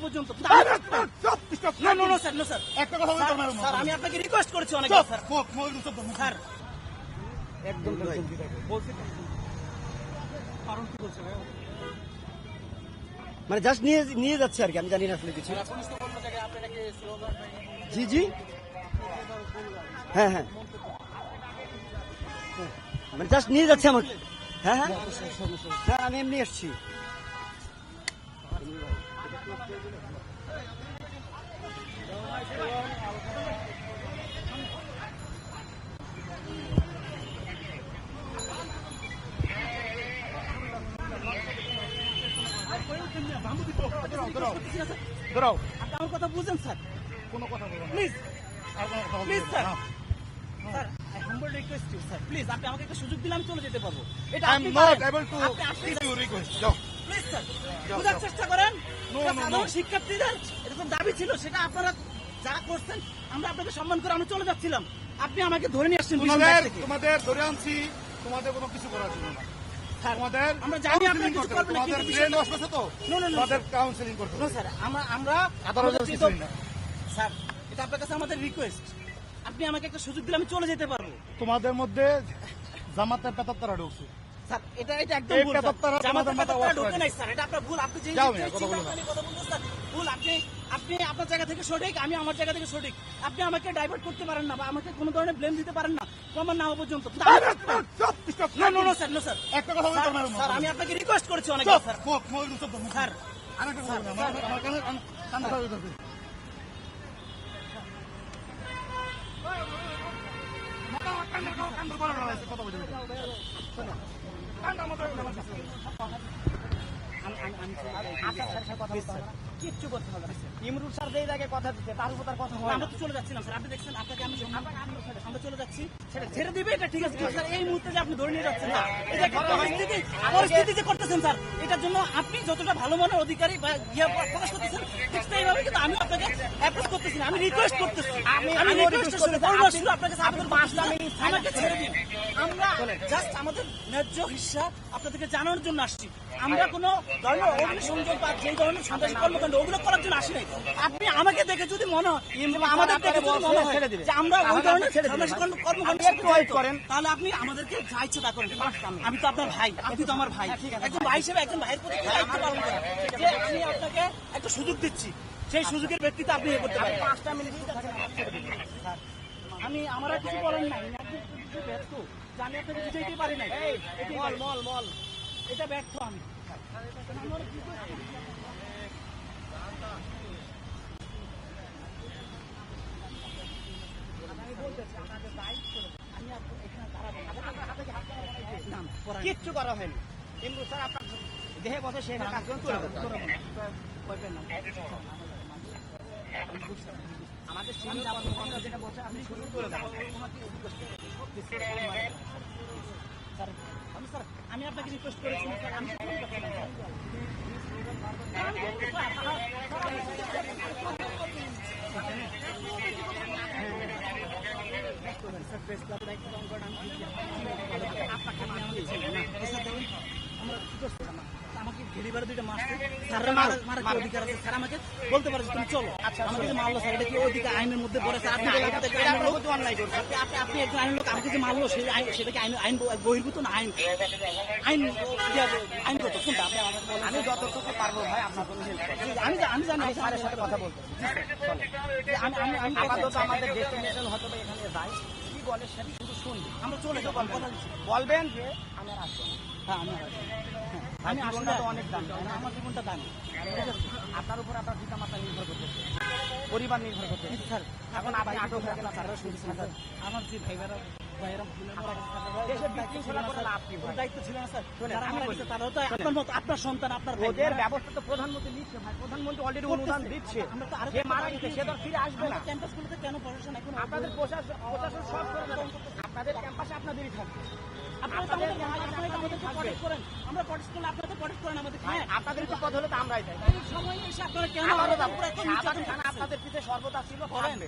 পর্যন্ত চুপ, stop, না no no sir no sir. একটা কথা বলতে স্যার, পারব না। স্যার আমি আপনাকে রিকোয়েস্ট করেছি অনেক স্যার। মুখ, মুখ, চুপ, মুখ। স্যার। একদম কারণ কি বলছে মানে জাস্ট নিয়ে নিয়ে যাচ্ছে আর কি আমি জানি না আসলে কিছু। জি জি। হ্যাঁ হ্যাঁ। হ্যাঁ। মানে জাস্ট নিয়ে যাচ্ছে আমাকে। হ্যাঁ হ্যাঁ। হ্যাঁ আমি এমনি এসছি আপনি আমার কথা বুঝেন স্যার কোনো কথা বলব please please sir. Sir I humble request you sir please আপনি আমাকে একটা সুযোগ দিলে আমি চলে যেতে পারব এটা I'm আপনি not পারেন। able to আপনি আপনি give you request. যাও। প্লিজ স্যার বোঝার চেষ্টা করেন। সাধারণ শিক্ষার্থীদের এরকম দাবি ছিল সেটা আপনারা যা করছেন আমরা আপনাকে সম্মান করে আমরা চলে যাচ্ছিলাম। আপনি আমাকে ধরে নিয়ে আসছেন তোমাদের ধরে আনছি তোমাদের কোনো কিছু করার জন্য না। আপনি আমাকে একটা সুযোগ দিলে আমি চলে যেতে পারব। তোমাদের মধ্যে জামাতের পেতাত্তারা ঢুকছে। স্যার এটা এটা একদম ভুল জামাতের তোমাদের মাথা পেতাত্তারা wash ঢোকে করে নাই স্যার এটা আপনার ভুল। আপনি যে কথা বলছেন স্যার ভুল। আপনি আপনি আপনার জায়গা থেকে সঠিক আমি আমার জায়গা থেকে সঠিক। আপনি আমাকে ডাইভার্ট করতে পারেন না বা আমাকে কোনো ধরনের ব্লেম দিতে পারেন না প্রমাণ না হওয়া পর্যন্ত। চুপ, না no no sir no sir. একটা কথা স্যার, স্যার আমি আপনাকে রিকোয়েস্ট করেছি অনেক স্যার। আরেকটা কথা বলব না। আমার- কিচ্ছু করতে হবে ইমরুল স্যার যেই জায়গায় কথা দিতে তার উপর তার কথা হয় আমরা তো চলে যাচ্ছিলাম স্যার। আপনি দেখছেন আপনাকে আমি আমরা চলে যাচ্ছি। সেটা ছেড়ে দিবে এটা ঠিক আছে। স্যার এই মুহূর্তে যে আপনি ধরে নিয়ে যাচ্ছেন না এটা পরিস্থিতি পরিস্থিতি যে করতেছেন স্যার এটার জন্য আপনি যতটা ভালো মনের অধিকারী বা ইয়া প্রকাশ করতেছেন ঠিক সেইভাবে কিন্তু আমি আপনাকে অ্যাপ্রোচ করতেছি না। আমি রিকোয়েস্ট করতেছি। আমি আমি রিকোয়েস্ট করতেছি। করতেছি। আপনাকে আমাকে ছেড়ে দিন। আমরা জাস্ট আমাদের ন্যায্য হিসা আপনাদেরকে জানানোর জন্য আসছি। আমরা কোনো ধর্মের অগ্নিসংযোগ বা যে ধরনের সন্ত্রাসী কর্মকাণ্ড ওগুলো করার জন্য আসি নাই। আপনি আমাকে দেখে যদি মনে হয় আমাদের দেখে যদি মনে হয় যে আমরা ওই ধরনের আপনি সন্ত্রাসী কর্মকাণ্ড আপনি একটু wait করেন। তাহলে আপনি আমাদেরকে যা ইচ্ছে তা করেন। আমি তো আপনার ভাই আপনি তো আমার ভাই। একজন ভাই হিসেবে একজন ভাইয়ের প্রতি দায়িত্ব পালন করেন? যে আমি আপনাকে একটা সুযোগ দিচ্ছি সেই সুযোগের ব্যক্তিতে আপনি এ করতে পারেন। পাঁচটা মিনিট আমি আমার কিছু বলার নাই। একজন আপনাকে বুঝাইতে পারি নাই। মল মল মল। এটা ব্যর্থ আমি। কিচ্ছু করা হয়নি। ইমরুল স্যার আপনার দেহে বসে সে আমাদের সিনিয়র কর্মকর্তা যেটা বলছে আপনি শুরু করে দেবেন আমি আপনাকে রিকোয়েস্ট করেছি স্যার, আমি স্যার। প্রেস দায়িত্ব পালন করেন, আমি বুঝি। আপনাকে আমি আমাদের ছেলে না। তো স্যার, দেখুন, আমরা কি করছি? আমা- আমাকে দুইটা মাস স্যাররা মারা মারা কি অধিকার আছে? স্যার আমাকে বলতে পারে তুমি চলো। আচ্ছা আমাকে যে মারলো স্যার এটা কি অধিকার আইনের মধ্যে পড়ে? স্যার আপনি আপনি একজন আইনের লোক আমাকে যে মারলো সেই আইন সেটা কি আইন আইন বহির্ভূত না আইন? আইন ইয়া, আইনগত কোনটা? আপনি আমি যতটুকু পারব ভাই আপনার আমি আমি জানি স্যারের সাথে কথা বলতে আমি আমি আমি আমাদের ডেস্টিনেশন হয়তো এখানে যাই কি বলে সেটা শুধু শুনবি আমরা চলে যাব। বলবেন। যে আমি আর আসব। হ্যাঁ আমি হ্যাঁ, আমি আসলে জীবনটা তো অনেক দামি, আমার জীবনটা দামি। আপনার উপর আপনার পিতা মাতা নির্ভর করতেছে। পরিবার নির্ভর স্যার। এখন আপনি আটক শুনছেন স্যার আমার যে ভাইবারা আপনার সন্তান আপনার ওদের ব্যবস্থা তো প্রধানমন্ত্রী নিচ্ছে ভাই। প্রধানমন্ত্রী অলরেডি অনুদান দিচ্ছে। মারা গেছে সে তো ফিরে আসবে না। ক্যাম্পাসগুলোতে কেন প্রশাসন এখন আপনাদের প্রশাসন সব আপনাদের ক্যাম্পাসে আপনাদেরই থাকবে। হ্যাঁ? আপনাদের পদ হলে তো আমরাই যাই? আপনাদের পিছে সর্বদা ছিল করেন।